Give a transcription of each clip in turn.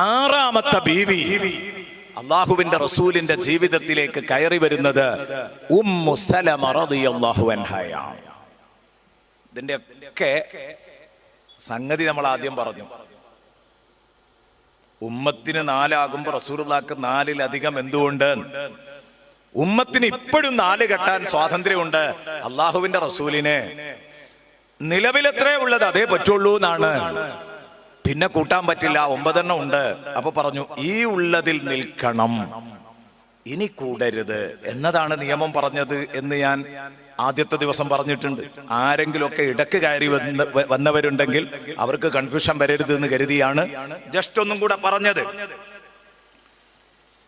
ആറാമത്തെ ബീവി അള്ളാഹുവിന്റെ റസൂലിന്റെ ജീവിതത്തിലേക്ക് കയറി വരുന്നത് ഇതിന്റെ ഒക്കെ സംഗതി നമ്മൾ ആദ്യം പറഞ്ഞു. ഉമ്മത്തിന് നാലാകുമ്പോ റസൂർക്ക് നാലിലധികം എന്തുകൊണ്ട്? ഉമ്മത്തിന് ഇപ്പോഴും നാല് കെട്ടാൻ സ്വാതന്ത്ര്യമുണ്ട്. അള്ളാഹുവിന്റെ റസൂലിന് നിലവിലെത്രേ ഉള്ളത് അതേ പറ്റുള്ളൂ എന്നാണ്. പിന്നെ കൂട്ടാൻ പറ്റില്ല ഒമ്പതെണ്ണം ഉണ്ട്. അപ്പൊ പറഞ്ഞു ഈ ഉള്ളതിൽ നിൽക്കണം. ഇനി കൂടരുത്. എന്നതാണ് നിയമം പറഞ്ഞത് എന്ന് ഞാൻ ആദ്യത്തെ ദിവസം പറഞ്ഞിട്ടുണ്ട്. ആരെങ്കിലുമൊക്കെ ഇടയ്ക്ക് കയറി വന്ന വന്നവരുണ്ടെങ്കിൽ അവർക്ക് കൺഫ്യൂഷൻ വരരുത് എന്ന് കരുതിയാണ് ജസ്റ്റ് ഒന്നും കൂടെ പറഞ്ഞത്.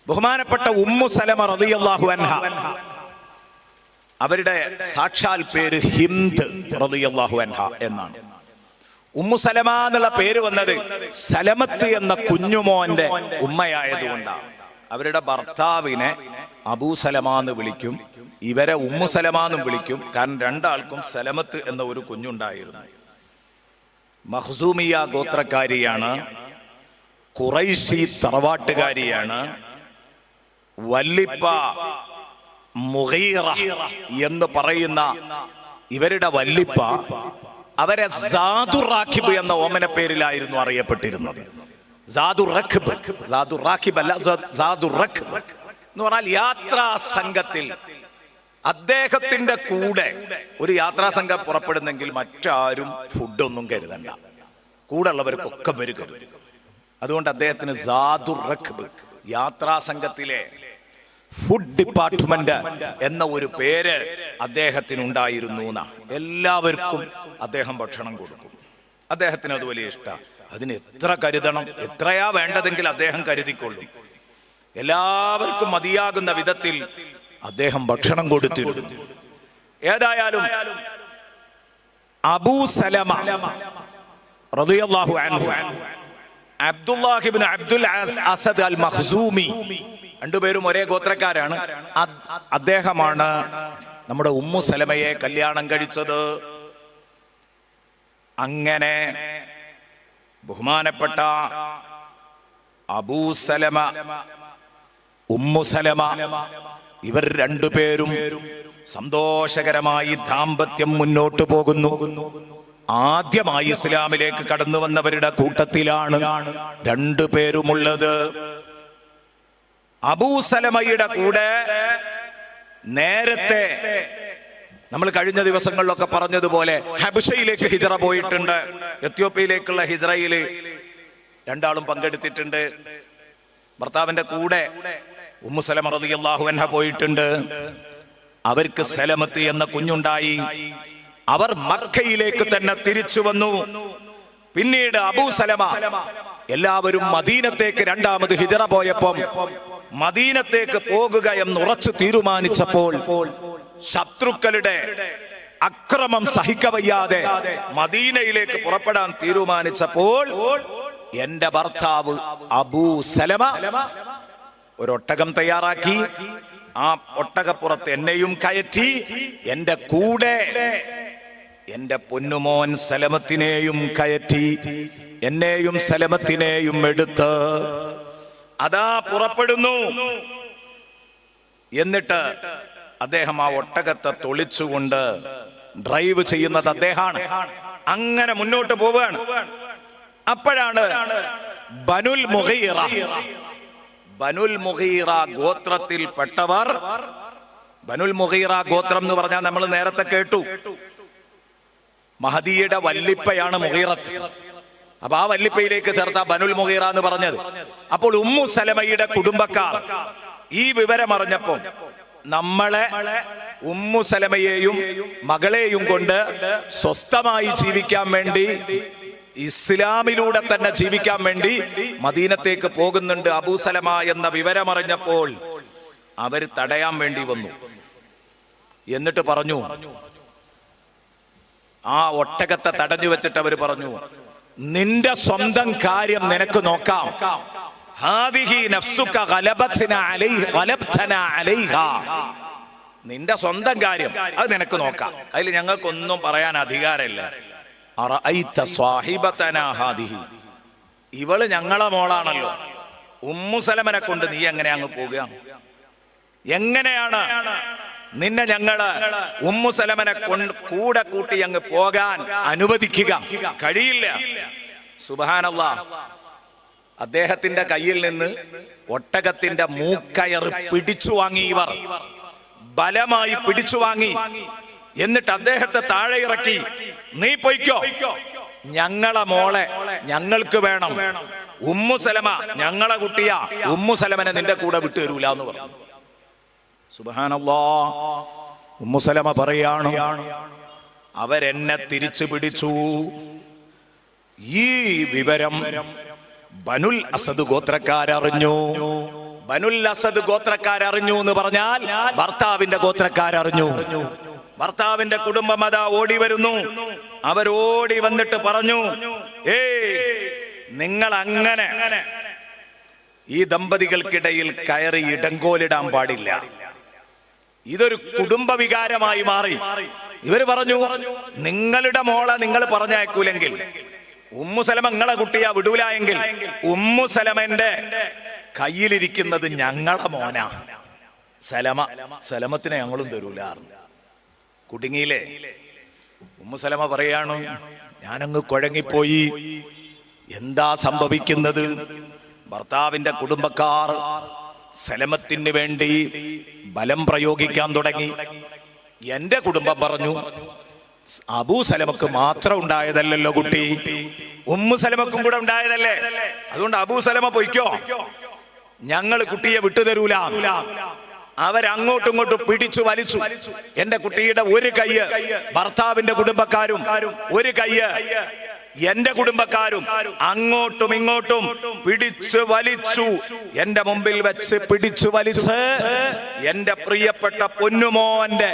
ബഹുമാനപ്പെട്ട ഉമ്മു സലമ റളിയല്ലാഹു അൻഹ. അവരുടെ സാക്ഷാൽ പേര് ഹിന്ദ് റളിയല്ലാഹു അൻഹ എന്നാണ്. ഉമ്മു സലമ എന്നുള്ള പേര് വന്നത് സലമത്ത് എന്ന കുഞ്ഞുമോന്റെ ഉമ്മയായതുകൊണ്ടാണ് അവരുടെ ഭർത്താവിനെ അബൂ സലമ എന്ന് വിളിക്കും. ഇവരെ ഉമ്മു സലമ എന്നും വിളിക്കും. കാരണം രണ്ടാൾക്കും സലമത്ത് എന്ന ഒരു കുഞ്ഞുണ്ടായിരുന്നു. മഹ്സൂമിയ ഗോത്രക്കാരിയാണ്. കുറൈശി തറവാട്ടുകാരിയാണ്. വല്ലിപ്പ മുഗീറ എന്ന് പറയുന്ന ഇവരുടെ വല്ലിപ്പ അവരെ സാദു റാഖിബ് എന്ന ഓമന പേരിലായിരുന്നു അറിയപ്പെട്ടിരുന്നത്. സാദു സാദു സാദു എന്ന് പറഞ്ഞാൽ യാത്രാ സംഘത്തിൽ അദ്ദേഹത്തിന്റെ കൂടെ ഒരു യാത്രാ സംഘം പുറപ്പെടുന്നെങ്കിൽ മറ്റാരും ഫുഡൊന്നും കരുതണ്ട. കൂടെ ഉള്ളവർക്കൊക്കെ വരിക. അതുകൊണ്ട് അദ്ദേഹത്തിന് സാദു യാത്രാ സംഘത്തിലെ ഫുഡ് ഡിപ്പാർട്ട്മെന്റ് എന്ന ഒരു പേര് അദ്ദേഹത്തിന് ഉണ്ടായിരുന്നു. എല്ലാവർക്കും അദ്ദേഹം ഭക്ഷണം കൊടുക്കും. അദ്ദേഹത്തിന് അത് വലിയ ഇഷ്ടമാണ് അതിന് എത്ര കരുതണം? എത്രയാ വേണ്ടതെങ്കിൽ അദ്ദേഹം കരുതിക്കൊള്ളും. എല്ലാവർക്കും മതിയാകുന്ന വിധത്തിൽ അദ്ദേഹം ഭക്ഷണം കൊടുത്തിരുന്നു. ഏതായാലും അബൂ സലമ റളിയല്ലാഹു അൻഹു അബ്ദുല്ലാഹിബ്നു അബ്ദുൽ അസ്- അസദ് അൽ മഖ്സൂമി രണ്ടുപേരും ഒരേ ഗോത്രക്കാരാണ്. അദ്ദേഹമാണ് നമ്മുടെ ഉമ്മു സലമയെ കല്യാണം കഴിച്ചത്. അങ്ങനെ ബഹുമാനപ്പെട്ട അബൂസലമ ഉമ്മു സലമ ഇവർ രണ്ടുപേരും സന്തോഷകരമായി ദാമ്പത്യം മുന്നോട്ടു പോകുന്നു. ആദ്യമായി ഇസ്ലാമിലേക്ക് കടന്നു വന്നവരുടെ കൂട്ടത്തിലാണ് രണ്ടുപേരുമുള്ളത്. അബൂ സലമയുടെ കൂടെ നേരത്തെ നമ്മൾ കഴിഞ്ഞ ദിവസങ്ങളിലൊക്കെ പറഞ്ഞതുപോലെ ഹബിഷയിലേക്ക് ഹിജറ പോയിട്ടുണ്ട്. എത്യോപ്യയിലേക്കുള്ള ഹിജറയിൽ രണ്ടാളും പങ്കെടുത്തിട്ടുണ്ട്. ഭർത്താവിന്റെ കൂടെ ഉമ്മു സലമ റളിയല്ലാഹു അൻഹ പോയിട്ടുണ്ട്. അവർക്ക് സലമത്ത് എന്ന കുഞ്ഞുണ്ടായി. അവർ മക്കയിലേക്ക് തന്നെ തിരിച്ചു വന്നു. പിന്നീട് അബൂ സലമ എല്ലാവരും മദീനത്തേക്ക് രണ്ടാമത് ഹിജറ പോയപ്പം മദീനത്തേക്ക് പോകുക എന്ന് ഉറച്ചു തീരുമാനിച്ചപ്പോൾ ശത്രുക്കളുടെ അക്രമം സഹിക്കവയ്യാതെ മദീനയിലേക്ക് പുറപ്പെടാൻ തീരുമാനിച്ചപ്പോൾ എന്റെ ഭർത്താവ് അബൂ സലമ ഒരൊട്ടകം തയ്യാറാക്കി ആ ഒട്ടകപ്പുറത്ത് എന്നെയും കയറ്റി എന്റെ കൂടെ എന്റെ പൊന്നുമോൻ സലമത്തിനെയും കയറ്റി എന്നെയും സലമത്തിനെയും എടുത്ത് അതാ പുറപ്പെടുന്നു. എന്നിട്ട് അദ്ദേഹം ആ ഒട്ടകത്തെ തൊളിച്ചുകൊണ്ട് ഡ്രൈവ് ചെയ്യുന്നത് അദ്ദേഹമാണ്. അങ്ങനെ മുന്നോട്ട് പോവുകയാണ്. അപ്പോഴാണ് ബനുൽ മുഹീറ ബനുൽ മുഹീറ ഗോത്രത്തിൽ പെട്ടവർ. ബനുൽ മുഹീറ ഗോത്രം എന്ന് പറഞ്ഞാൽ നമ്മൾ നേരത്തെ കേട്ടു. മഹദിയുടെ വല്ലിപ്പയാണ് മുഹീറത്ത് അപ്പൊ ആ വല്ലിപ്പയിലേക്ക് ചേർത്ത ബനുൽ മുഹീറ എന്ന് പറഞ്ഞത്. അപ്പോൾ ഉമ്മു സലമയുടെ കുടുംബക്കാർ ഈ വിവരം അറിഞ്ഞപ്പോ നമ്മളെ ഉമ്മു സലമയെയും മകളെയും കൊണ്ട് സ്വസ്ഥമായി ജീവിക്കാൻ വേണ്ടി ഇസ്ലാമിലൂടെ തന്നെ ജീവിക്കാൻ വേണ്ടി മദീനത്തേക്ക് പോകുന്നുണ്ട് അബൂസലമ എന്ന വിവരമറിഞ്ഞപ്പോൾ അവർ തടയാൻ വേണ്ടി വന്നു. എന്നിട്ട് പറഞ്ഞു ആ ഒട്ടകത്തെ തടഞ്ഞു വെച്ചിട്ട് അവർ പറഞ്ഞു നിന്റെ സ്വന്തം കാര്യം നിനക്ക് നോക്കാം. നിന്റെ സ്വന്തം കാര്യം അത് നിനക്ക് നോക്കാം. അതിൽ ഞങ്ങൾക്കൊന്നും പറയാൻ അധികാരമില്ല. ഇവൾ ഞങ്ങളെ മോളാണല്ലോ. ഉമ്മുസലമനെ കൊണ്ട് നീ എങ്ങനെ അങ്ങ് പോകുക എങ്ങനെയാണ് നിന്നെ ഞങ്ങൾ ഉമ്മുസലമനെ കൊണ്ട് കൂടെ കൂട്ടി അങ്ങ് പോകാൻ അനുവദിക്കുക. കഴിയില്ല. സുബാനല്ല അദ്ദേഹത്തിന്റെ കയ്യിൽ നിന്ന് ഒട്ടകത്തിന്റെ മൂക്കയർ പിടിച്ചു വാങ്ങി ഇവർ. ബലമായി പിടിച്ചു വാങ്ങി. എന്നിട്ട് അദ്ദേഹത്തെ താഴെ ഇറക്കി. നീ പൊയ്ക്കോ. ഞങ്ങളെ മോളെ ഞങ്ങൾക്ക് വേണം. ഉമ്മുസലമ ഞങ്ങളെ കുട്ടിയ. ഉമ്മുസലമനെ നിന്റെ കൂടെ വിട്ടു തരൂല എന്ന് പറഞ്ഞു. സുബാനല്ലാ ഉമ്മു സലമ പറയാണ് അവരെന്നെ തിരിച്ചു പിടിച്ചു. ഈ വിവരം ബനുൽ അസദ് ഗോത്രക്കാരറിഞ്ഞു. ബനുൽ അസദ് ഗോത്രക്കാരറിഞ്ഞു എന്ന് പറഞ്ഞാൽ ഭർത്താവിന്റെ ഗോത്രക്കാരറിഞ്ഞു. ഭർത്താവിന്റെ കുടുംബം അതാ ഓടി വരുന്നു. അവരോടി വന്നിട്ട് പറഞ്ഞു ഏ നിങ്ങൾ അങ്ങനെ ഈ ദമ്പതികൾക്കിടയിൽ കയറി ഇടങ്കോലിടാൻ പാടില്ല. ഇതൊരു കുടുംബ വികാരമായി മാറി. ഇവർ പറഞ്ഞു നിങ്ങളുടെ മോളെ നിങ്ങൾ പറഞ്ഞയക്കൂലെങ്കിൽ ഉമ്മുസലമ നിങ്ങളെ കുട്ടിയാ വിടൂല എങ്കിൽ ഉമ്മുസലമന്റെ കയ്യിലിരിക്കുന്നത് ഞങ്ങളെ മോനാ. സലമ സലമത്തിനെ ഞങ്ങളും തരൂല കുടുങ്ങിയില്ലേ? ഉമ്മുസലമ പറയാണ് ഞാനങ്ങ് കുഴങ്ങിപ്പോയി. എന്താ സംഭവിക്കുന്നത്? ഭർത്താവിന്റെ കുടുംബക്കാർ സലമത്തിന് വേണ്ടി ബലം പ്രയോഗിക്കാൻ തുടങ്ങി. എന്റെ കുടുംബം പറഞ്ഞു അബൂ സലമക്ക് മാത്രം ഉണ്ടായതല്ലല്ലോ കുട്ടി. ഉമ്മു സലമക്കും കൂടെ ഉണ്ടായതല്ലേ? അതുകൊണ്ട് അബൂ സലമ പൊയ്ക്കോ. ഞങ്ങൾ കുട്ടിയെ വിട്ടുതരൂല. അവരങ്ങോട്ടും ഇങ്ങോട്ടും പിടിച്ചു വലിച്ചു. എന്റെ കുട്ടിയുടെ ഒരു കയ്യ് ഭർത്താവിന്റെ കുടുംബക്കാരും ഒരു കയ്യ് എന്റെ കുടുംബക്കാരും അങ്ങോട്ടും ഇങ്ങോട്ടും പിടിച്ചു വലിച്ചു. എന്റെ മുമ്പിൽ വെച്ച് പിടിച്ചു വലിച്ച്. എന്റെ പ്രിയപ്പെട്ട പൊന്നുമോന്റെ.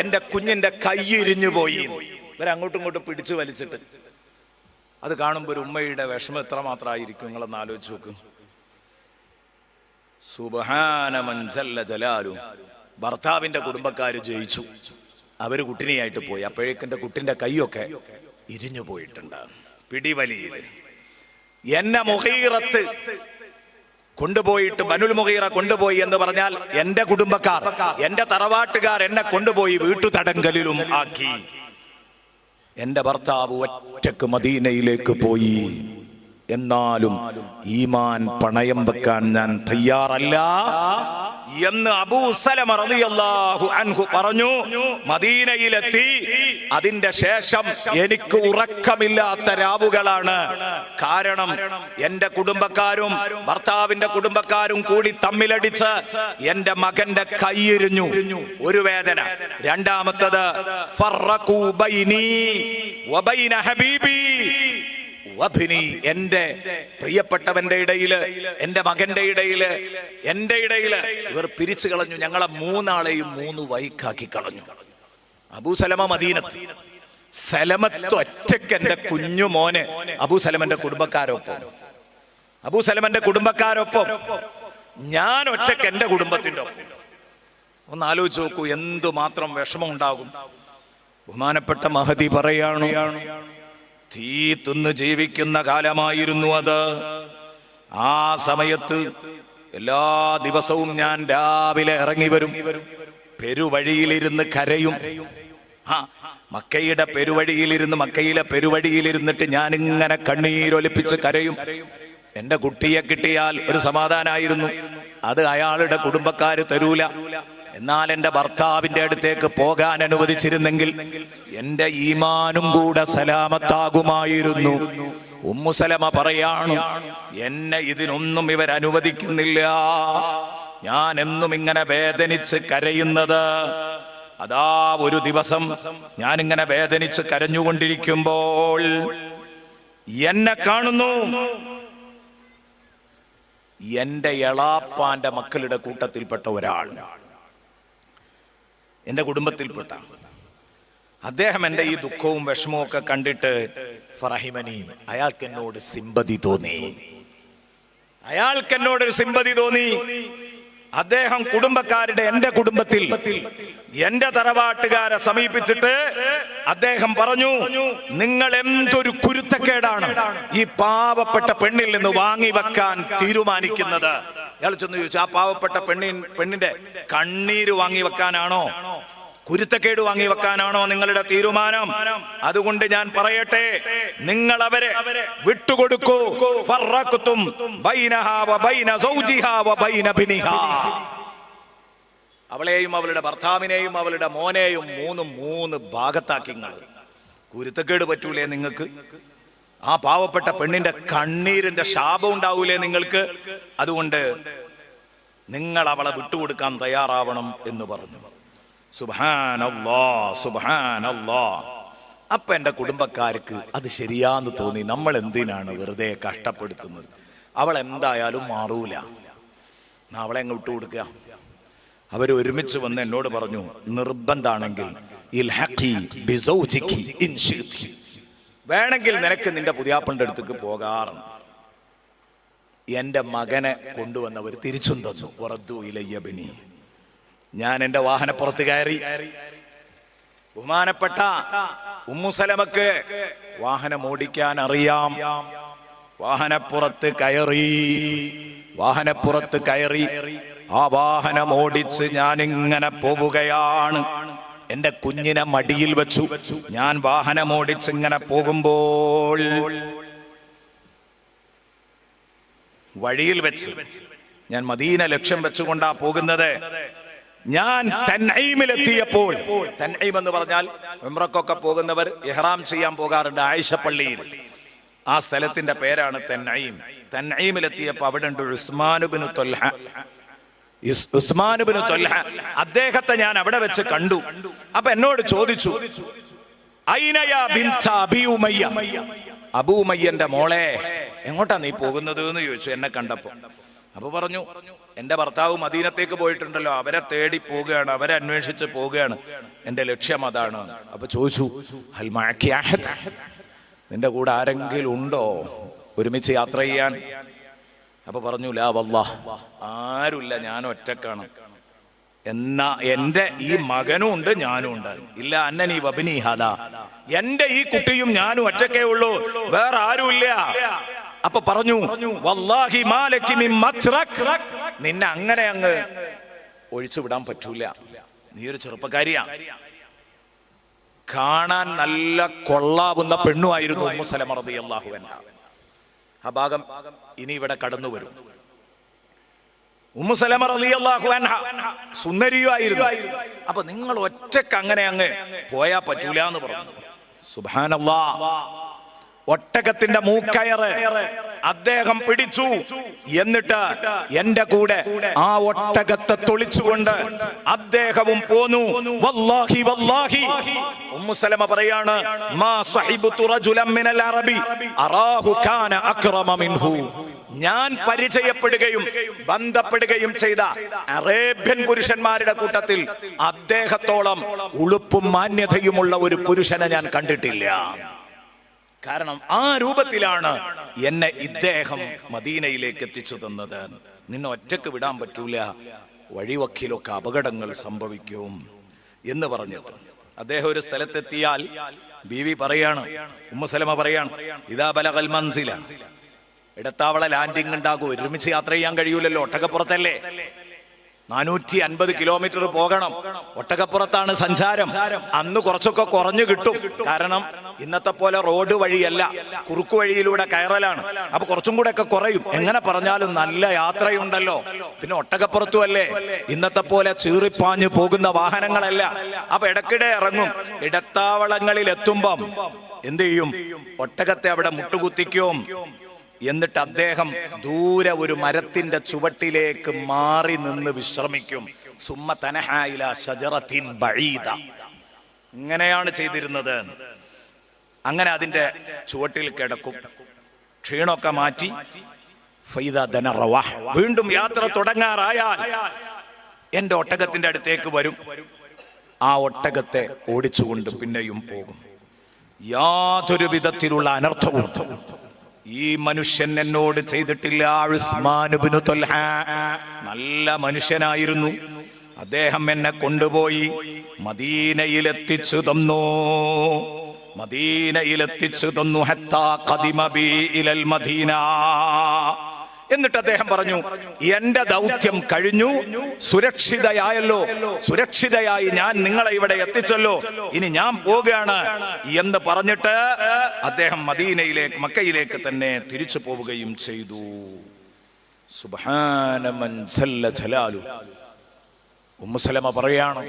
എന്റെ കുഞ്ഞിന്റെ കൈയിരിഞ്ഞു പോയി. ഇവരങ്ങോട്ടും ഇങ്ങോട്ടും പിടിച്ചു വലിച്ചിട്ട്. അത് കാണുമ്പോൾ ഒരു ഉമ്മയുടെ വിഷമം എത്ര മാത്രമായിരിക്കും നിങ്ങളൊന്ന് ആലോചിച്ച് നോക്കും. സുബഹാനമൻ ജല്ല ജലാലു. ഭർത്താവിന്റെ കുടുംബക്കാര് ജയിച്ചു. അവർ കുട്ടിനെയായിട്ട് പോയി. അപ്പോഴേക്കെന്റെ കുട്ടിന്റെ കൈയൊക്കെ ഇരിഞ്ഞു പോയിട്ടുണ്ട്. പിടിവലിയിൽ. എന്നെ മുഹീറത്ത് കൊണ്ടുപോയിട്ട് ബനുൽ മുഹീറ കൊണ്ടുപോയി എന്ന് പറഞ്ഞാൽ എന്റെ കുടുംബക്കാർ എന്റെ തറവാട്ടുകാർ എന്നെ കൊണ്ടുപോയി വീട്ടു തടങ്കലിലും ആക്കി. എന്റെ ഭർത്താവ് ഒറ്റയ്ക്ക് മദീനയിലേക്ക് പോയി. എന്നാലും ഈമാൻ പണയം വെക്കാൻ ഞാൻ തയ്യാറല്ല എന്ന് അബൂസലമറിയാഹു പറഞ്ഞു. മദീനയിലെത്തി. അതിന്റെ ശേഷം എനിക്ക് ഉറക്കമില്ലാത്ത രാവുകളാണ്. കാരണം എന്റെ കുടുംബക്കാരും ഭർത്താവിന്റെ കുടുംബക്കാരും കൂടി തമ്മിലടിച്ച് എന്റെ മകന്റെ കൈയിരിഞ്ഞു. ഒരു വേദന. രണ്ടാമത്തത് വബൈന ഹബീബി. വബ്നി എന്റെ പ്രിയപ്പെട്ടവന്റെ ഇടയിൽ എന്റെ മകന്റെ ഇടയിൽ എന്റെ ഇടയിൽ. ഇവർ പിരിച്ചു കളഞ്ഞു ഞങ്ങളെ മൂന്നാളെയും മൂന്ന് വൈക്കാക്കി കളഞ്ഞു. അബൂ സലമ മദീനത്ത്. സലമത്ത് ഒറ്റയ്ക്ക് എന്റെ കുഞ്ഞു മോനെ അബൂ സലമന്റെ കുടുംബക്കാരൊപ്പം അബൂ സലമന്റെ കുടുംബക്കാരൊപ്പം ഞാൻ ഒറ്റയ്ക്ക് എന്റെ കുടുംബത്തിന്റെ ഒപ്പം. ഒന്ന് ആലോചിച്ച് നോക്കൂ എന്തു മാത്രം വിഷമം ഉണ്ടാകും. ബഹുമാനപ്പെട്ട മഹതി പറയാണ് തീ തിന്ന് ജീവിക്കുന്ന കാലമായിരുന്നു അത്. ആ സമയത്ത് എല്ലാ ദിവസവും ഞാൻ രാവിലെ ഇറങ്ങി വരും. പെരുവഴിയിലിരുന്ന് കരയും. ആ മക്കയുടെ പെരുവഴിയിലിരുന്ന് മക്കയിലെ പെരുവഴിയിലിരുന്നിട്ട് ഞാൻ ഇങ്ങനെ കണ്ണീരൊലിപ്പിച്ച് കരയും. എന്റെ കുട്ടിയെ കിട്ടിയാൽ ഒരു സമാധാനായിരുന്നു. അത് അയാളുടെ കുടുംബക്കാര് തരൂല. എന്നാൽ എന്റെ ഭർത്താവിന്റെ അടുത്തേക്ക് പോകാൻ അനുവദിച്ചിരുന്നെങ്കിൽ എന്റെ ഈമാനും കൂടെ സലാമത്താകുമായിരുന്നു. ഉമ്മുസലമ പറയാണ് എന്നെ ഇതിനൊന്നും ഇവർ അനുവദിക്കുന്നില്ല. ഞാൻ എന്നും ഇങ്ങനെ വേദനിച്ച് കരയുന്നത്. അതാ ഒരു ദിവസം ഞാൻ ഇങ്ങനെ വേദനിച്ച് കരഞ്ഞുകൊണ്ടിരിക്കുമ്പോൾ എന്നെ കാണുന്നു. എന്റെ എളാപ്പാന്റെ മക്കളുടെ കൂട്ടത്തിൽപ്പെട്ട ഒരാൾ. എന്റെ കുടുംബത്തിൽപ്പെട്ട. അദ്ദേഹം എന്റെ ഈ ദുഃഖവും വിഷമവും ഒക്കെ കണ്ടിട്ട് ഫറഹിമനി അയാൾക്ക് എന്നോട് സിമ്പതി തോന്നി. അയാൾക്ക് എന്നോട് സിമ്പതി തോന്നി. അദ്ദേഹം കുടുംബക്കാരുടെ എന്റെ കുടുംബത്തിൽ എന്റെ തറവാട്ടുകാരെ സമീപിച്ചിട്ട് അദ്ദേഹം പറഞ്ഞു നിങ്ങൾ എന്തൊരു കുരുത്തക്കേടാണ് ഈ പാവപ്പെട്ട പെണ്ണിൽ നിന്ന് വാങ്ങി വെക്കാൻ തീരുമാനിക്കുന്നത്? ഇയാൾ ചെന്ന് ചോദിച്ചു ആ പാവപ്പെട്ട പെണ്ണിൻ പെണ്ണിന്റെ കണ്ണീര് വാങ്ങി വെക്കാനാണോ? കുരുത്തക്കേട് വാങ്ങി വെക്കാനാണോ നിങ്ങളുടെ തീരുമാനം? അതുകൊണ്ട് ഞാൻ പറയട്ടെ നിങ്ങൾ അവരെ വിട്ടുകൊടുക്കൂ. അവളെയും അവളുടെ ഭർത്താവിനെയും അവളുടെ മോനെയും മൂന്ന് മൂന്ന് ഭാഗത്താക്കി നിങ്ങൾ കുരുത്തക്കേട് പറ്റൂലേ നിങ്ങൾക്ക്? ആ പാവപ്പെട്ട പെണ്ണിന്റെ കണ്ണീരിന്റെ ശാപം ഉണ്ടാവൂലേ നിങ്ങൾക്ക്? അതുകൊണ്ട് നിങ്ങൾ അവളെ വിട്ടുകൊടുക്കാൻ തയ്യാറാവണം എന്ന് പറഞ്ഞു. അപ്പൊ എന്റെ കുടുംബക്കാർക്ക് അത് ശരിയാന്ന് തോന്നി. നമ്മൾ എന്തിനാണ് വെറുതെ കഷ്ടപ്പെടുത്തുന്നത്? അവൾ എന്തായാലും മാറൂല അവളെ അങ്ങ് വിട്ടുകൊടുക്കുക അവർ ഒരുമിച്ച് വന്ന് എന്നോട് പറഞ്ഞു നിർബന്ധാണെങ്കിൽ. വേണമെങ്കിൽ നിനക്ക് നിന്റെ പുതിയാപ്പന്റെ അടുത്തേക്ക് പോകാറുണ്ട്. എന്റെ മകനെ കൊണ്ടുവന്നവർ തിരിച്ചും തന്നു. പുറത്തു ഇലയ്യബിനി ഞാൻ എന്റെ വാഹനപ്പുറത്ത് കയറി. ബഹുമാനപ്പെട്ട ഉമ്മുസലമക്ക് വാഹനം ഓടിക്കാൻ അറിയാം. വാഹനപ്പുറത്ത് കയറി. വാഹനപ്പുറത്ത് കയറി. ആ വാഹനം ഓടിച്ച് ഞാൻ ഇങ്ങനെ പോവുകയാണ്. എന്റെ കുഞ്ഞിനെ മടിയിൽ വെച്ചു. ഞാൻ വാഹനം ഓടിച്ച് ഇങ്ങനെ പോകുമ്പോൾ വഴിയിൽ വെച്ച് ഞാൻ മദീന ലക്ഷ്യം വെച്ചുകൊണ്ടാ പോകുന്നത്. ഞാൻ തൻഐമിലെത്തിയപ്പോൾ തൻഐം എന്ന് പറഞ്ഞാൽ ഉംറക്കൊക്കെ പോകുന്നവർ ഇഹ്റാം ചെയ്യാൻ പോകാറുണ്ട് ആയിഷപ്പള്ളിയിൽ. ആ സ്ഥലത്തിന്റെ പേരാണ് തന്നെയും തെന്നൈമിലെത്തിയപ്പോ അവിടെ ഉണ്ട് ഉസ്മാനുബിന് ഇസ്- ഉസ്മാനുബിന് തൊൽഹ അദ്ദേഹത്തെ ഞാൻ അവിടെ വെച്ച് കണ്ടു. അപ്പൊ എന്നോട് ചോദിച്ചു അബൂമയ്യന്റെ ബിൻത അബി ഉമയ്യ?" അബൂ ഉമയ്യന്റെ മോളെ എങ്ങോട്ടാ നീ പോകുന്നത്? എന്ന് ചോദിച്ചു എന്നെ കണ്ടപ്പോ അപ്പൊ പറഞ്ഞു എന്റെ ഭർത്താവ് മദീനത്തേക്ക് പോയിട്ടുണ്ടല്ലോ. അവരെ തേടി പോവുകയാണ് അവരെ അന്വേഷിച്ച് പോവുകയാണ്. എന്റെ ലക്ഷ്യം അതാണ്. അപ്പൊ ചോദിച്ചു "ഹൽ മഅക്കി നിന്റെ കൂടെ ആരെങ്കിലും ഉണ്ടോ ഒരുമിച്ച് യാത്ര ചെയ്യാൻ? അപ്പൊ പറഞ്ഞു ലാ വല്ലാ ആരുമില്ല ഞാൻ ഒറ്റക്കാണ്. എന്നാ എന്റെ ഈ മകനും ഉണ്ട് ഞാനും ഉണ്ട്. ഇല്ല അന്നനീ വബിനി ഹാദാ. എന്റെ ഈ കുട്ടിയും ഞാനും ഒറ്റക്കേ ഉള്ളൂ. വേറെ ആരുമില്ല. അപ്പൊ പറഞ്ഞു വല്ലാഹി. നിന്നെ അങ്ങനെ അങ്ങ് ഒഴിച്ചു വിടാൻ പറ്റൂല. നീ ഒരു ചെറുപ്പക്കാരിയാ. കാണാൻ നല്ല കൊള്ളാവുന്ന പെണ്ണുമായിരുന്നു റളിയല്ലാഹു അൻഹ. ആ ഭാഗം ഇനി ഇവിടെ കടന്നു വരും. അപ്പൊ നിങ്ങൾ ഒറ്റയ്ക്ക് അങ്ങനെ അങ്ങ് പോയാ പറ്റൂല എന്ന് പറഞ്ഞു ഒട്ടകത്തിന്റെ മൂക്കയറ് അദ്ദേഹം പിടിച്ചു എന്നിട്ട് എന്റെ കൂടെ ആ ഒട്ടകത്തെ തൊളിച്ചുകൊണ്ട് അദ്ദേഹവും പോന്നു. വല്ലാഹി വല്ലാഹി. ഉമ്മുസലമ പറയാണ് മാ സഹിബു റജുലൻ മിനൽ അറബി അറാഹു കാന അക്രമ മിൻഹു. ഞാൻ പരിചയപ്പെടുകയും ബന്ധപ്പെടുകയും ചെയ്ത അറേബ്യൻ പുരുഷന്മാരുടെ കൂട്ടത്തിൽ അദ്ദേഹത്തോളം ഉളുപ്പും മാന്യതയുമുള്ള ഒരു പുരുഷനെ ഞാൻ കണ്ടിട്ടില്ല. കാരണം ആ രൂപത്തിലാണ് എന്നെ ഇദ്ദേഹം മദീനയിലേക്ക് എത്തിച്ചു തന്നത്. നിന്നെ ഒറ്റയ്ക്ക് വിടാൻ പറ്റൂല. വഴിവക്കിലൊക്കെ അപകടങ്ങൾ സംഭവിക്കും എന്ന് പറഞ്ഞു. അദ്ദേഹം ഒരു സ്ഥലത്തെത്തിയാൽ ബീവി പറയാണ് ഉമ്മസലമ പറയാണ് ഇതാ ബലകൽ മൻസില. ഇടത്താവള ലാൻഡിംഗ് ഉണ്ടാകും. ഒരുമിച്ച് യാത്ര ചെയ്യാൻ കഴിയൂലല്ലോ. ഒട്ടകപ്പുറത്തല്ലേ? നാനൂറ്റി അൻപത് കിലോമീറ്റർ പോകണം. ഒട്ടകപ്പുറത്താണ് സഞ്ചാരം. അന്ന് കുറച്ചൊക്കെ കുറഞ്ഞു കിട്ടും. കാരണം ഇന്നത്തെ പോലെ റോഡ് വഴിയല്ല. കുറുക്കു വഴിയിലൂടെ കയറലാണ്. അപ്പൊ കുറച്ചും കൂടെ ഒക്കെ കുറയും. എങ്ങനെ പറഞ്ഞാലും നല്ല യാത്രയുണ്ടല്ലോ. പിന്നെ ഒട്ടകപ്പുറത്തു അല്ലേ ഇന്നത്തെ പോലെ ചീറിപ്പാഞ്ഞു പോകുന്ന വാഹനങ്ങളല്ല. അപ്പൊ ഇടക്കിടെ ഇറങ്ങും. ഇടത്താവളങ്ങളിൽ എത്തുമ്പം എന്ത് ചെയ്യും? ഒട്ടകത്തെ അവിടെ മുട്ടുകുത്തിക്കും. എന്നിട്ട് അദ്ദേഹം ദൂരെ ഒരു മരത്തിന്റെ ചുവട്ടിലേക്ക് മാറി നിന്ന് വിശ്രമിക്കും. സുമ്മ തനഹായില ഇങ്ങനെയാണ് ചെയ്തിരുന്നത്. അങ്ങനെ അതിന്റെ ചുവട്ടിൽ കിടക്കും. ക്ഷീണമൊക്കെ മാറ്റി. ഫൈദ. വീണ്ടും യാത്ര തുടങ്ങാറായാൽ എന്റെ ഒട്ടകത്തിന്റെ അടുത്തേക്ക് വരും. ആ ഒട്ടകത്തെ ഓടിച്ചുകൊണ്ട് പിന്നെയും പോകും. യാതൊരു വിധത്തിലുള്ള അനർത്ഥവും. ഈ മനുഷ്യൻ എന്നോട് ചെയ്തിട്ടില്ല. നല്ല മനുഷ്യനായിരുന്നു. അദ്ദേഹം എന്നെ കൊണ്ടുപോയി മദീനയിൽ എത്തിച്ചു തന്നു. മദീനയിൽ എത്തിച്ചു തന്നു. ഹത്താ ഖദിമ ബി ഇലൽ മദീന. എന്നിട്ട് അദ്ദേഹം പറഞ്ഞു എന്റെ ദൗത്യം കഴിഞ്ഞു സുരക്ഷിതയായല്ലോ സുരക്ഷിതയായി ഞാൻ നിങ്ങളെ ഇവിടെ എത്തിച്ചല്ലോ ഇനി ഞാൻ പോവുകയാണ് എന്ന് പറഞ്ഞിട്ട് അദ്ദേഹം മദീനയിലേക്ക് മക്കയിലേക്ക് തന്നെ തിരിച്ചു പോവുകയും ചെയ്തു. ഉമ്മസലമ പറയാണ്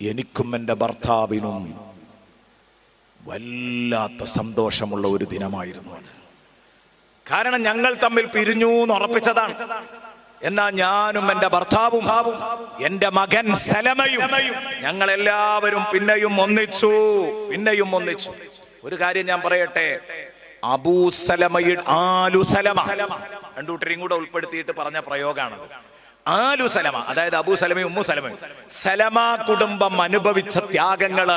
എനിക്കും എന്റെ ഭർത്താവിനും വല്ലാത്ത സന്തോഷമുള്ള ഒരു ദിനമായിരുന്നു അത്. കാരണം ഞങ്ങൾ തമ്മിൽ പിരിഞ്ഞു എന്ന് ഉറപ്പിച്ചതാണ്. എന്നാ ഞാനും എന്റെ ഭർത്താവും എന്റെ മകൻ സലമയും ഞങ്ങൾ എല്ലാവരും പിന്നെയും ഒന്നിച്ചു പിന്നെയും ഒന്നിച്ചു. ഒരു കാര്യം ഞാൻ പറയട്ടെ അബൂ ആലുസലമ ആലു സലമ. രണ്ടൂട്ടരെയും കൂടെ ഉൾപ്പെടുത്തിയിട്ട് പറഞ്ഞ പ്രയോഗമാണ് ആലു സലമ അതായത് അബു സലമയും ഉമ്മു സലമയും. സലമ കുടുംബം അനുഭവിച്ച ത്യാഗങ്ങൾ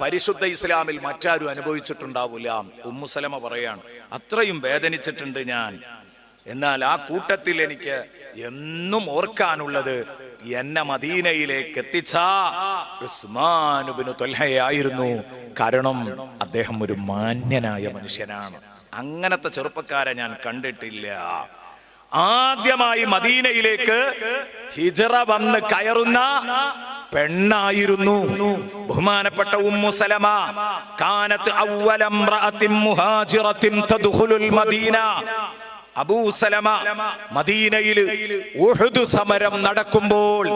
പരിശുദ്ധ ഇസ്ലാമിൽ മറ്റാരും അനുഭവിച്ചിട്ടുണ്ടാവില്ല. ഉമ്മു സലമ പറയാണ് അത്രയും വേദനിച്ചിട്ടുണ്ട് ഞാൻ. എന്നാൽ ആ കൂട്ടത്തിൽ എനിക്ക് എന്നും ഓർക്കാനുള്ളത് എന്നെ മദീനയിലേക്ക് എത്തിച്ച ഉസ്മാനുബിന് തൊൽഹയായിരുന്നു കാരണം അദ്ദേഹം ഒരു മാന്യനായ മനുഷ്യനാണ്. അങ്ങനത്തെ ചെറുപ്പക്കാരെ ഞാൻ കണ്ടിട്ടില്ല. ആദ്യമായി മദീനയിലേക്ക് ഹിജറ വന്ന് കയറുന്ന പെണ്ണായിരുന്നു. ബഹുമാനപ്പെട്ട ഉമ്മു സലമ കാനത്ത് അവലംറഅത്തിൻ മുഹാജിറത്തിൻ തദ്ഖുലുൽ മദീന. അബൂ സലമ മദീനയിൽ ഉഹുദ് സമരം നടക്കുമ്പോൾ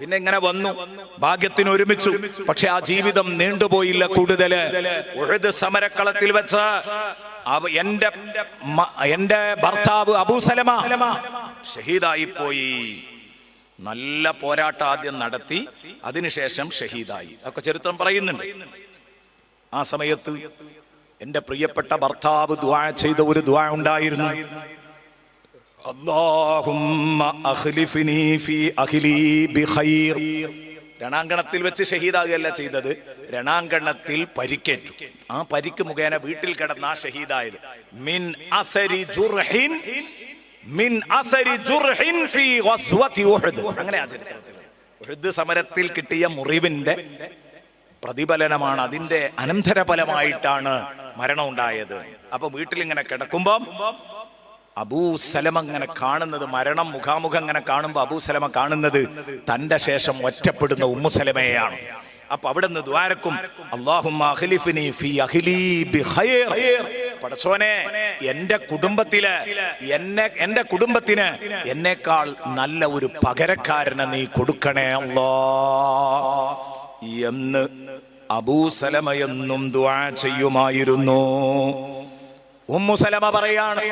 പിന്നെ ഇങ്ങനെ വന്നു. ഭാഗ്യത്തിന് ഒരുമിച്ചു. പക്ഷെ ആ ജീവിതം നീണ്ടുപോയില്ല കൂടുതൽ. ഒഴുത് സമരക്കളത്തിൽ വെച്ച് എന്റെ എന്റെ ഭർത്താവ് അബൂസലമ ഷഹീദായി പോയി നല്ല പോരാട്ടം ആദ്യം നടത്തി അതിനുശേഷം ഷഹീദായി. അതൊക്കെ ചരിത്രം പറയുന്നുണ്ട്. ആ സമയത്ത് എന്റെ പ്രിയപ്പെട്ട ഭർത്താവ് ദ്വാ ചെയ്ത ഒരു ദ്വാ ഉണ്ടായിരുന്നു. രണാങ്കണത്തിൽ വെച്ച് ഷഹീദാകുകയല്ല ചെയ്തത്. രണാങ്കണത്തിൽ പരിക്കേറ്റു. ആ പരിക്ക് മുഖേന വീട്ടിൽ കിടന്ന ആ ഷഹീദായത്. മിൻ അസരി ജുർഹിൻ മിൻ അസരി ജുർഹിൻ ഫീ അങ്ങനെ ഉഹദ് സമരത്തിൽ കിട്ടിയ മുറിവിന്റെ പ്രതിഫലനമാണ് അതിന്റെ അനന്തരഫലമായിട്ടാണ് മരണം ഉണ്ടായത് അപ്പൊ വീട്ടിൽ ഇങ്ങനെ കിടക്കുമ്പം അബൂ സലമ ഇങ്ങനെ കാണുന്നത് മരണം മുഖാമുഖം അങ്ങനെ കാണുമ്പോൾ അബൂ സലമ കാണുന്നത് തന്റെ ശേഷം ഒറ്റപ്പെടുന്ന ഉമ്മു സലമയെയാണ്. അപ്പൊ അവിടെ നിന്ന് ദ്വാരക്കും. പടച്ചോനെ എന്റെ കുടുംബത്തിൽ എന്നെ എന്റെ കുടുംബത്തിന് എന്നെക്കാൾ നല്ല ഒരു പകരക്കാരനെ നീ കൊടുക്കണേ അള്ളാ എന്ന് അബൂസലമയെന്നും ദ്വാ ചെയ്യുമായിരുന്നു. ഉമ്മു സലമ പറയാണ്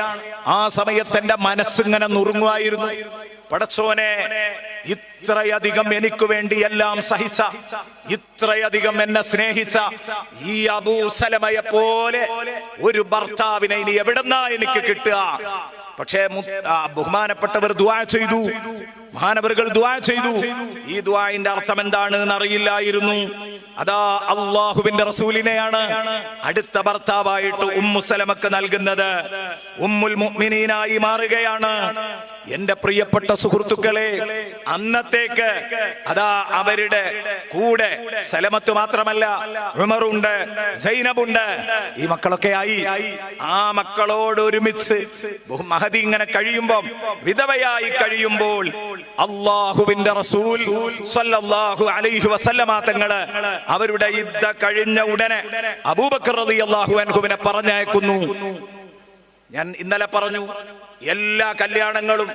ആ സമയത്ത് എന്റെ മനസ്സിങ്ങനെ നുറുങ്ങുമായിരുന്നു. പടച്ചോനെ ഇത്രയധികം എനിക്ക് വേണ്ടി എല്ലാം സഹിച്ച ഇത്രയധികം എന്നെ സ്നേഹിച്ച ഈ അബൂസലമയെ പോലെ ഒരു ഭർത്താവിനെ ഇനി എവിടെന്നാ എനിക്ക് കിട്ടുക? പക്ഷേ ബഹുമാനപ്പെട്ടവർ ദുആ ചെയ്തു. മഹാനവറുകൾ ദുആ ചെയ്തു. ഈ ദുവാന്റെ അർത്ഥം എന്താണെന്ന് അറിയില്ലായിരുന്നു. അതാ അള്ളാഹുവിന്റെ റസൂലിനെയാണ് അടുത്ത ഭർത്താവായിട്ട് ഉമ്മുസലമക്ക് നൽകുന്നത്. ഉമ്മുൽ മുഅ്മിനീനായി മാറുകയാണ്. എന്റെ പ്രിയപ്പെട്ട സുഹൃത്തുക്കളെ അന്നത്തേക്ക് അതാ അവരുടെ കൂടെ സലമത്ത് മാത്രമല്ല ഉമറുണ്ട് സൈനബുണ്ട് ഈ മക്കളൊക്കെ ആയി. ആ മക്കളോട് ഒരുമിച്ച് മഹതി ഇങ്ങനെ കഴിയുമ്പോൾ വിധവയായി കഴിയുമ്പോൾ അള്ളാഹുവിന്റെ റസൂൽ സല്ലല്ലാഹു അലൈഹി വസല്ലമ തങ്ങൾ അവരുടെ യുദ്ധ കഴിഞ്ഞ ഉടനെ അബൂബക്കർ റളിയല്ലാഹു അൻഹുവിനെ പറഞ്ഞയക്കുന്നു. ഞാൻ ഇന്നലെ പറഞ്ഞു എല്ലാ കല്യാണങ്ങളും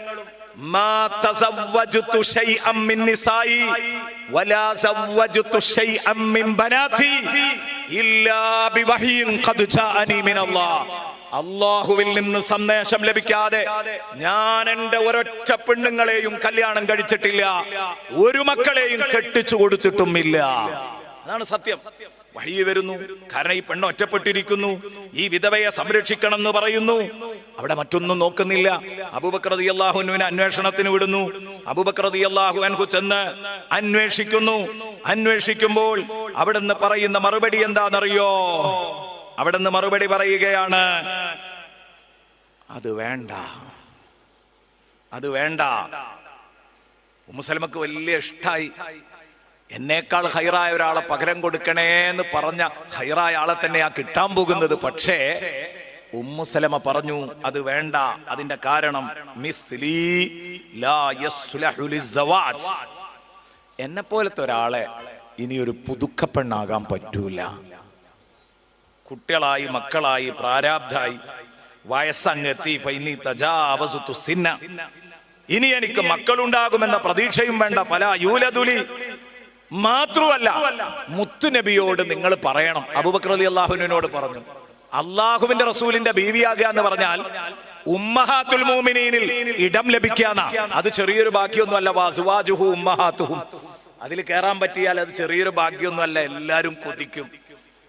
അള്ളാഹുവിൽ നിന്ന് സന്ദേശം ലഭിക്കാതെ ഞാൻ എന്റെ ഒരൊറ്റ പെണ്ണുങ്ങളെയും കല്യാണം കഴിച്ചിട്ടില്ല. ഒരു മക്കളെയും കെട്ടിച്ചു കൊടുത്തിട്ടുമില്ല. അതാണ് സത്യം. വഴി വരുന്നു. കാരണം ഈ പെണ്ണ് ഒറ്റപ്പെട്ടിരിക്കുന്നു. ഈ വിധവയെ സംരക്ഷിക്കണം എന്ന് പറയുന്നു. അവിടെ മറ്റൊന്നും നോക്കുന്നില്ല. അബുബക്രതി അള്ളാഹുവിനെ അന്വേഷണത്തിന് വിടുന്നു. അബുബക്രതി അള്ളാഹു അൻഹു ചെന്ന് അന്വേഷിക്കുന്നു. അന്വേഷിക്കുമ്പോൾ അവിടുന്ന് പറയുന്ന മറുപടി എന്താണെന്നറിയോ? അവിടുന്ന് മറുപടി പറയുകയാണ് അത് വേണ്ട. അത് വേണ്ട. ഉമ്മുസലമക്ക് വലിയ ഇഷ്ടായി. എന്നേക്കാൾ ഹൈറായ ഒരാളെ പകരം കൊടുക്കണേ എന്ന് പറഞ്ഞ ഹൈറായ ആളെ തന്നെയാ കിട്ടാൻ പോകുന്നത്. പക്ഷേ ഉമ്മുസലമ പറഞ്ഞു അത് വേണ്ട അതിന്റെ കാരണം. എന്നെ പോലത്തെ ഒരാളെ ഇനി ഒരു പുതുക്കപ്പെണ്ണാകാൻ പറ്റൂല. കുട്ടികളായി മക്കളായി പ്രാരാബ്ധായി വയസ്സങ്ങെത്തി ഫൈനി ഇനി എനിക്ക് മക്കളുണ്ടാകുമെന്ന പ്രതീക്ഷയും വേണ്ട. പല യൂലതുലി മാത്രമല്ല മുത്തുനബിയോട് നിങ്ങൾ പറയണം. അബൂബക്കർ അലി അള്ളാഹുവിനോട് പറഞ്ഞു. അള്ളാഹുവിന്റെ റസൂലിന്റെ ബീവിയാകുക എന്ന് പറഞ്ഞാൽ ഉമ്മഹാത്തുൽ മോമിനീനിൽ ഇടം ലഭിക്കാന്ന. അത് ചെറിയൊരു ഭാഗ്യമൊന്നുമല്ല. വാസുവാജുഹു ഉമ്മഹാത്തുഹും. അതിൽ കയറാൻ പറ്റിയാൽ അത് ചെറിയൊരു ഭാഗ്യമൊന്നുമല്ല. എല്ലാവരും കൊതിക്കും.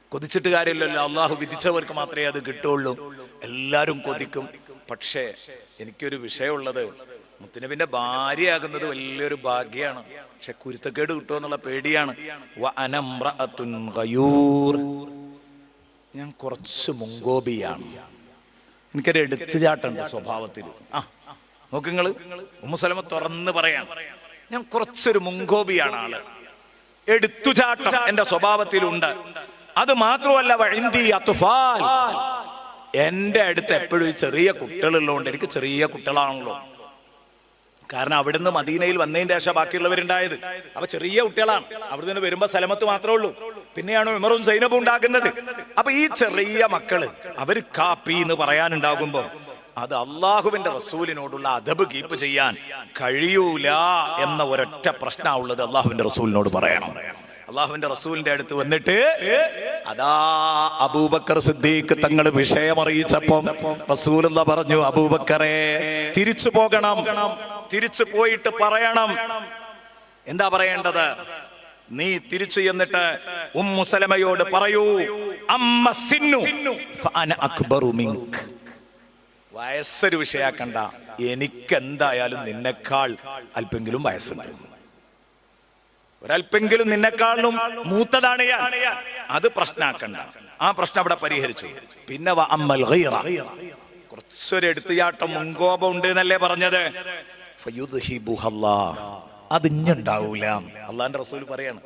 കൊതിച്ചിട്ട് കാര്യമില്ലല്ലോ. അള്ളാഹു വിധിച്ചവർക്ക് മാത്രമേ അത് കിട്ടുള്ളൂ എല്ലാവരും കൊതിക്കും. പക്ഷേ എനിക്കൊരു വിഷയമുള്ളത് മുത്തുനബിന്റെ ഭാര്യയാകുന്നത് വലിയൊരു ഭാഗ്യമാണ് പക്ഷെ കുരുത്തക്കേട് കിട്ടുമോ എന്നുള്ള പേടിയാണ്. ഞാൻ കുറച്ച് മുങ്കോബിയാണ് എനിക്കൊരു എടുത്തുചാട്ടുണ്ട് സ്വഭാവത്തിൽ. ആ നോക്ക് നിങ്ങൾ. ഉമ്മുസലമ തുറന്ന് പറയാം. ഞാൻ കുറച്ചൊരു മുങ്കോബിയാണ് ആൾ. എടുത്തുചാട്ടം എന്റെ സ്വഭാവത്തിലുണ്ട്. അത് മാത്രമല്ല വഴിന്തി അത്തുഫാൽ എന്റെ അടുത്ത് എപ്പോഴും ചെറിയ കുട്ടികളുള്ളതുകൊണ്ട് എനിക്ക് ചെറിയ കുട്ടികളാണല്ലോ. കാരണം അവിടുന്ന് മദീനയിൽ വന്നതിന്റെ ശേഷം ബാക്കിയുള്ളവരുണ്ടായത്. അപ്പൊ ചെറിയ കുട്ടികളാണ്. അവിടെ നിന്ന് വരുമ്പോ സ്ഥലമത്ത് മാത്രമേ ഉള്ളൂ. പിന്നെയാണ് ഉമറും സൈനബും ഉണ്ടാക്കുന്നത് അപ്പൊ ഈ ചെറിയ മക്കൾ അവർ കാപ്പി എന്ന് പറയാനുണ്ടാകുമ്പോ അത് അള്ളാഹുവിന്റെ റസൂലിനോടുള്ള അദബ് കീപ്പ് ചെയ്യാൻ കഴിയൂല എന്ന ഒരൊറ്റ പ്രശ്നമുള്ളത് അള്ളാഹുവിന്റെ റസൂലിനോട് പറയണം. അള്ളാഹുവിന്റെ റസൂലിന്റെ അടുത്ത് വന്നിട്ട് അതാ അബൂബക്കർ സിദ്ദീഖ് തങ്ങൾ വിഷയം അറിയിച്ചപ്പം റസൂൽ പറഞ്ഞു അബൂബക്കറെ തിരിച്ചു പോകണം. തിരിച്ചു പോയിട്ട് പറയണം. എന്താ പറയേണ്ടത്? നീ തിരിച്ചു എന്നിട്ട് ഉമ്മുസലമയോട് പറയൂ അമ്മ സിന്നു അക്ബറു മിങ്ക് വയസ്സൊരു വിഷയാക്കണ്ട. എനിക്കെന്തായാലും നിന്നെക്കാൾ അല്പെങ്കിലും വയസ്സുണ്ട്. ഒരല്പെങ്കിലും നിന്നെക്കാളും മൂത്തതാണ്. അത് പ്രശ്നാക്കണ്ട. ആ പ്രശ്നം അവിടെ പരിഹരിച്ചു. പിന്നെ. കുറച്ചൊരു എടുത്തുചാട്ടം മുൻകോപം ഉണ്ട് എന്നല്ലേ പറഞ്ഞത്. അത് ഇഞ്ഞുണ്ടാവൂല. അള്ളാന്റെ റസൂൽ പറയാണ്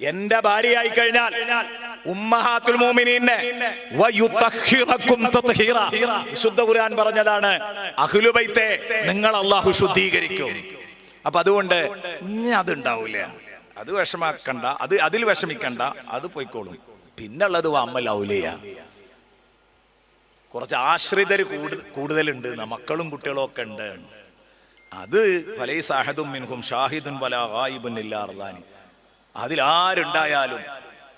എന്റെ ഭാര്യയായി കഴിഞ്ഞാൽ ഉമ്മഹാത്തുൽ തത്ഹീറ. വിശുദ്ധ ഖുർആൻ പറഞ്ഞതാണ് അഖിലുബൈത്തെ നിങ്ങൾ അള്ളാഹു ശുദ്ധീകരിക്കും. അപ്പൊ അതുകൊണ്ട് ഇനി അതുണ്ടാവൂല. അത് വിഷമാക്കണ്ട അത് അതിൽ വിഷമിക്കണ്ട അത് പോയിക്കോളും. പിന്നുള്ളത് അമ്മലാവൂലയ കുറച്ച് ആശ്രിതർ കൂടുതൽ കൂടുതലുണ്ട് മക്കളും കുട്ടികളും ഒക്കെ ഉണ്ട്. അത് ഫലൈ സാഹദും മിൻഹും ഷാഹിദുൻ വല ഗായിബുൻ ഇല്ലാ അർദാനി. അതിലാരുണ്ടായാലും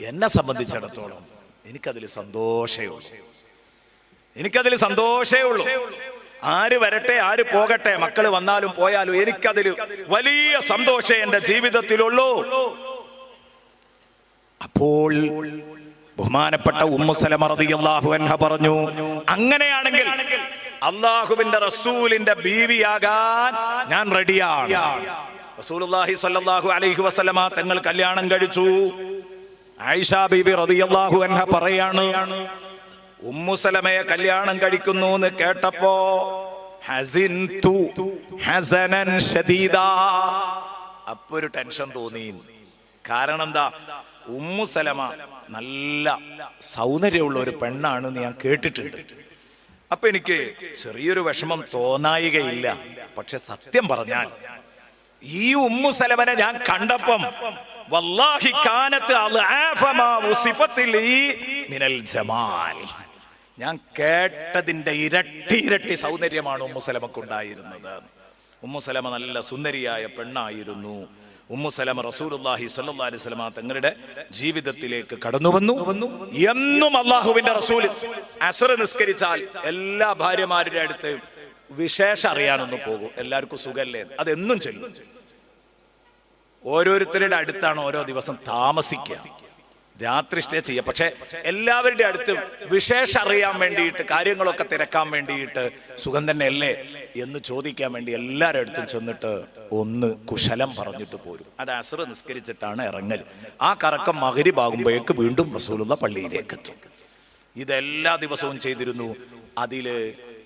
എന്നെ സംബന്ധിച്ചിടത്തോളം എനിക്കതിൽ സന്തോഷയോ ഉള്ളൂ. എനിക്കതിൽ സന്തോഷേ ഉള്ളൂ. ആര് വരട്ടെ ആര് പോകട്ടെ മക്കൾ വന്നാലും പോയാലും എനിക്കതിൽ വലിയ സന്തോഷം എന്റെ ജീവിതത്തിലുള്ളൂ. അപ്പോൾ ബഹുമാനപ്പെട്ട ഉമ്മുസലമറിയാഹു അൻഹ പറഞ്ഞു അങ്ങനെയാണെങ്കിൽ അള്ളാഹുവിന്റെ റസൂലിന്റെ ബീവിയാകാൻ ഞാൻ റെഡിയാണ്. റസൂലുള്ളാഹി സ്വല്ലല്ലാഹു അലൈഹി വസല്ലമ തങ്ങൾ കല്യാണം കഴിച്ചു. ആയിഷ ബീബി റളിയല്ലാഹു അൻഹ ഉമ്മുസലമയെ കല്യാണം കഴിക്കുന്നു എന്ന് കേട്ടപ്പോ ഹസിൻതു ഹസനൻ അപ്പൊ ഒരു ടെൻഷൻ തോന്നി. കാരണം എന്താ? ഉമ്മുസലമ നല്ല സൗന്ദര്യമുള്ള ഒരു പെണ്ണാണ് ഞാൻ കേട്ടിട്ടുണ്ട്. അപ്പൊ എനിക്ക് ചെറിയൊരു വിഷമം തോന്നായികയില്ല. പക്ഷെ സത്യം പറഞ്ഞാൽ ഈ ഉമ്മു സലമനെ ഞാൻ കണ്ടപ്പം വല്ലാഹി കാനത്ത് മിനൽ ജമാൽ. ഞാൻ കേട്ടതിന്റെ ഇരട്ടി ഇരട്ടി സൗന്ദര്യമാണ് ഉമ്മു സലമക്ക് ഉണ്ടായിരുന്നത് ഉമ്മു സലമ നല്ല സുന്ദരിയായ പെണ്ണായിരുന്നു. ഉമ്മു സലമ റസൂലുള്ളാഹി സ്വല്ലല്ലാഹി അലൈഹി വസല്ലമ തങ്ങളുടെ ജീവിതത്തിലേക്ക് കടന്നു വന്നു എന്നും അള്ളാഹുവിന്റെ റസൂൽ അസർ നിസ്കരിച്ചാൽ എല്ലാ ഭാര്യമാരുടെ അടുത്ത് വിശേഷം അറിയാനൊന്നും പോകും. എല്ലാവർക്കും സുഖല്ലേ? അതെന്നും ചെല്ലും. ഓരോരുത്തരുടെ അടുത്താണ് ഓരോ ദിവസം താമസിക്കുക. രാത്രി സ്റ്റേ ചെയ്യുക. പക്ഷെ എല്ലാവരുടെ അടുത്തും വിശേഷം അറിയാൻ വേണ്ടിയിട്ട് കാര്യങ്ങളൊക്കെ തിരക്കാൻ വേണ്ടിയിട്ട് സുഖം തന്നെയല്ലേ എന്ന് ചോദിക്കാൻ വേണ്ടി എല്ലാവരുടെ അടുത്തും ചെന്നിട്ട് ഒന്ന് കുശലം പറഞ്ഞിട്ട് പോരും. അത് അസർ നിസ്കരിച്ചിട്ടാണ് ഇറങ്ങൽ ആ കറക്കം മകരിബാകുമ്പോഴേക്ക് വീണ്ടും റസൂലുള്ള പള്ളിയിലേക്ക് എത്തും. ഇതെല്ലാ ദിവസവും ചെയ്തിരുന്നു. അതിൽ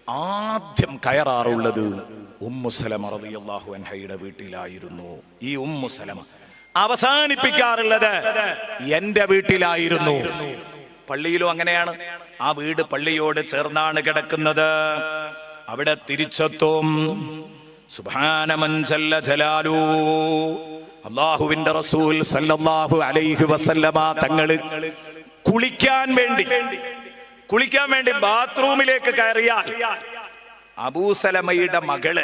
ആദ്യം കയറാറുള്ളത് ഉമ്മുസലമ റളിയല്ലാഹു അൻഹയുടെ വീട്ടിലായിരുന്നു. ഈ ഉമ്മുസലമ അവസാനിപ്പിക്കാറുള്ളത് എന്റെ വീട്ടിലായിരുന്നു. പള്ളിയിലും അങ്ങനെയാണ്. ആ വീട് പള്ളിയോട് ചേർന്നാണ് കിടക്കുന്നത്. അവിടെ തിരിച്ചെത്തും. സുഭാനമഞ്ചല്ല ജലാലൂ അള്ളാഹുവിന്റെ റസൂൽ സല്ലല്ലാഹു അലൈഹി വസല്ലമ തങ്ങൾ കുളിക്കാൻ വേണ്ടി കുളിക്കാൻ വേണ്ടി ബാത്റൂമിലേക്ക് കയറിയാൽ അബൂസലമയുടെ മകൾ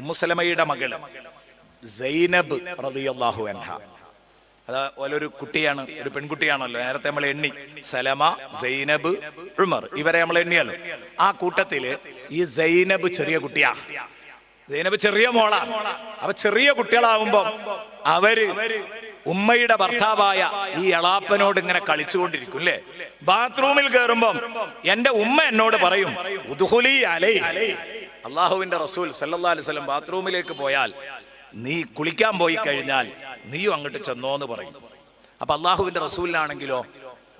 ഉമ്മുസലമയുടെ മകൾ സൈനബ് റളിയല്ലാഹു അൻഹ. അത് ഓലൊരു കുട്ടിയാണ് ഒരു പെൺകുട്ടിയാണല്ലോ. നേരത്തെ നമ്മൾ എണ്ണി. സലമ സൈനബ് ഉമർ. ഇവരെ നമ്മൾ എണ്ണിയല്ലോ ആ കൂട്ടത്തിൽ ഈ സൈനബ് ചെറിയ കുട്ടിയാ. സൈനബ് ചെറിയ മോളാ. അപ്പൊ ചെറിയ കുട്ടികളാവുമ്പോ അവർ ഉമ്മയുടെ ഭർത്താവായ ഈ എളാപ്പനോട് ഇങ്ങനെ കളിച്ചുകൊണ്ടിരിക്കും അല്ലേ ബാത്റൂമിൽ കയറുമ്പം എന്റെ ഉമ്മ എന്നോട് പറയും അള്ളാഹുവിന്റെ റസൂൽ സല്ലല്ലാഹു അലൈഹി ബാത്റൂമിലേക്ക് പോയാൽ നീ കുളിക്കാൻ പോയി കഴിഞ്ഞാൽ നീയും അങ്ങോട്ട് ചെന്നോ എന്ന് പറയും. അപ്പൊ അള്ളാഹുവിന്റെ റസൂലിനാണെങ്കിലോ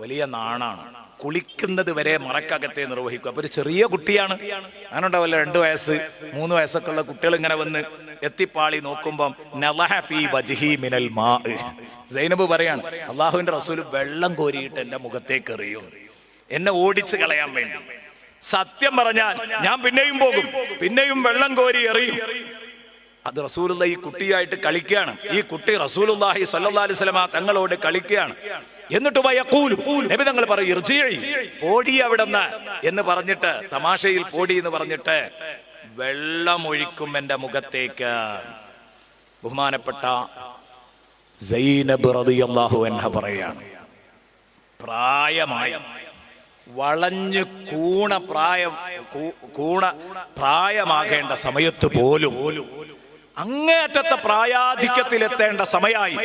വലിയ നാണാണ്. കുളിക്കുന്നത് വരെ മറക്കകത്തെ നിർവഹിക്കും. അപ്പൊ ഒരു ചെറിയ കുട്ടിയാണ്. അങ്ങനെ ഉണ്ടാവല്ലോ രണ്ടു വയസ്സ്. മൂന്ന് വയസ്സൊക്കെ ഉള്ള കുട്ടികൾ ഇങ്ങനെ വന്ന് എത്തിപ്പാളി നോക്കുമ്പം മിനൽ മാ സൈനബ് പറയാണ് അള്ളാഹുവിന്റെ റസൂൽ വെള്ളം കോരിയിട്ട് എന്റെ മുഖത്തേക്ക് എറിയും. എന്നെ ഓടിച്ചു കളയാൻ വേണ്ടി. സത്യം പറഞ്ഞാൽ ഞാൻ പിന്നെയും പോകും. പിന്നെയും വെള്ളം കോരി എറിയും. അത് റസൂലുള്ള ഈ കുട്ടിയായിട്ട് കളിക്കുകയാണ്. ഈ കുട്ടി റസൂലുള്ളാഹി സ്വല്ലല്ലാഹി അലൈഹി വസല്ലം തങ്ങളോട് കളിക്കുകയാണ്. എന്നിട്ട് നബി തങ്ങൾ പറയും പോടി അവിടെന്ന് എന്ന് പറഞ്ഞിട്ട് തമാശയിൽ പോടി എന്ന് പറഞ്ഞിട്ട് വെള്ളമൊഴിക്കും എന്റെ മുഖത്തേക്ക്. ബഹുമാനപ്പെട്ട സൈനബ് റളിയല്ലാഹു പറയാണ് പ്രായമായി വളഞ്ഞു കൂണ പ്രായം കൂണ പ്രായമാകേണ്ട സമയത്ത് പോലും അങ്ങേറ്റത്തെ പ്രായാധിക്യത്തിലെത്തേണ്ട സമയായി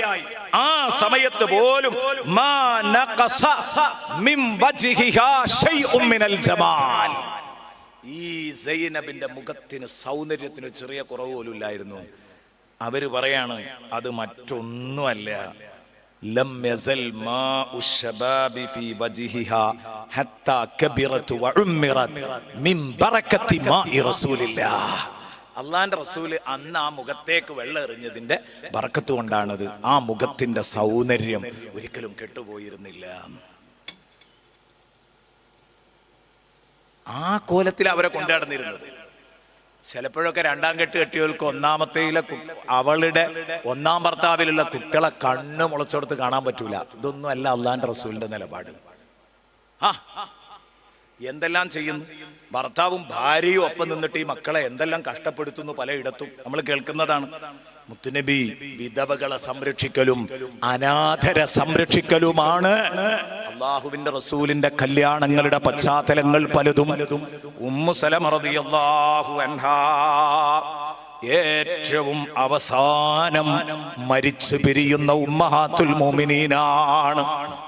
ആ സമയത്ത് പോലും ഈ സൈനബിന്റെ മുഖത്തിന് സൗന്ദര്യത്തിന് ചെറിയ കുറവ് പോലും ഇല്ലായിരുന്നു. അവർ പറയാണ് അത് മറ്റൊന്നുമല്ല. ലം യസൽ മാ ഫീ ഹത്താ മിൻ മാഇ അള്ളാന്റെ റസൂൽ അന്ന് ആ മുഖത്തേക്ക് വെള്ളം എറിഞ്ഞതിന്റെ ബറക്കത്ത് കൊണ്ടാണത്. ആ മുഖത്തിന്റെ സൗന്ദര്യം ഒരിക്കലും കെട്ടുപോയിരുന്നില്ല. ആ കോലത്തിൽ അവരെ കൊണ്ടാടുന്നിരുന്നത്. ചിലപ്പോഴൊക്കെ രണ്ടാം കെട്ട് കെട്ടിയവർക്ക് ഒന്നാമത്തേയിലെ അവളുടെ ഒന്നാം ഭർത്താവിലുള്ള കുട്ടികളെ കണ്ണ് മുളച്ചെടുത്ത് കാണാൻ പറ്റൂല. ഇതൊന്നും അല്ല അള്ളാന്റെ റസൂലിന്റെ നിലപാട്. ആ എന്തെല്ലാം ചെയ്യുന്നു? ഭർത്താവും ഭാര്യയും ഒപ്പം നിന്നിട്ട് ഈ മക്കളെ എന്തെല്ലാം കഷ്ടപ്പെടുത്തുന്നു പലയിടത്തും? നമ്മൾ കേൾക്കുന്നതാണ്. മുത്തുനബി വിധവകളെ സംരക്ഷിക്കലും അനാഥരെ സംരക്ഷിക്കലുമാണ്. അള്ളാഹുവിന്റെ റസൂലിന്റെ കല്യാണങ്ങളുടെ പശ്ചാത്തലങ്ങൾ പലതും. ഉമ്മു അള്ളാഹു അൻഹാ. ഏറ്റവും അവസാനം മരിച്ചു പിരിയുന്ന ഉമ്മഹാത്തുൽ മോമിനീനാണ്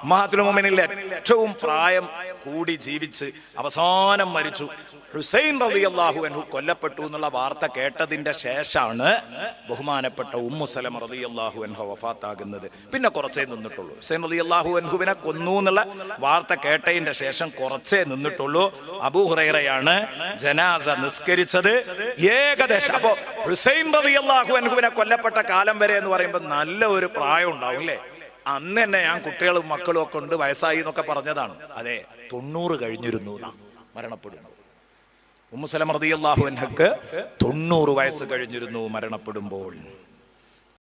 ഉമ്മഹാത്തുൽ മോമിനിൽ ഏറ്റവും പ്രായം കൂടി ജീവിച്ച് അവസാനം മരിച്ചു. ഹുസൈൻ റബി അള്ളാഹു അൻഹു കൊല്ലപ്പെട്ടു എന്നുള്ള വാർത്ത കേട്ടതിന്റെ ശേഷമാണ് ബഹുമാനപ്പെട്ട ഉമ്മുസലം റബി അള്ളാഹു അൻഹു വഫാത്താകുന്നത്. പിന്നെ കുറച്ചേ നിന്നിട്ടുള്ളൂ. ഹുസൈൻ റബി അള്ളാഹു അൻഹുവിനെ കൊന്നു എന്നുള്ള വാർത്ത കേട്ടതിന്റെ ശേഷം കുറച്ചേ നിന്നിട്ടുള്ളൂ. അബൂ ഹുറൈറയാണ് ജനാസ നിസ്കരിച്ചത്. ഏകദേശം അപ്പോ ഹുസൈൻ റളിയല്ലാഹു അൻഹുവിനെ കൊല്ലപ്പെട്ട കാലം വരെ എന്ന് പറയുമ്പോൾ നല്ല ഒരു പ്രായം ഉണ്ടാവും അല്ലേ? അന്ന് തന്നെ ഞാൻ കുട്ടികളും മക്കളും ഒക്കെ ഉണ്ട് വയസ്സായി എന്നൊക്കെ പറഞ്ഞതാണ്. അതെ തൊണ്ണൂറ് കഴിഞ്ഞിരുന്നു മരണപ്പെടുന്നു. ഉമ്മുസലം റളിയല്ലാഹു അൻഹക്ക് തൊണ്ണൂറ് വയസ്സ് കഴിഞ്ഞിരുന്നു മരണപ്പെടുമ്പോൾ.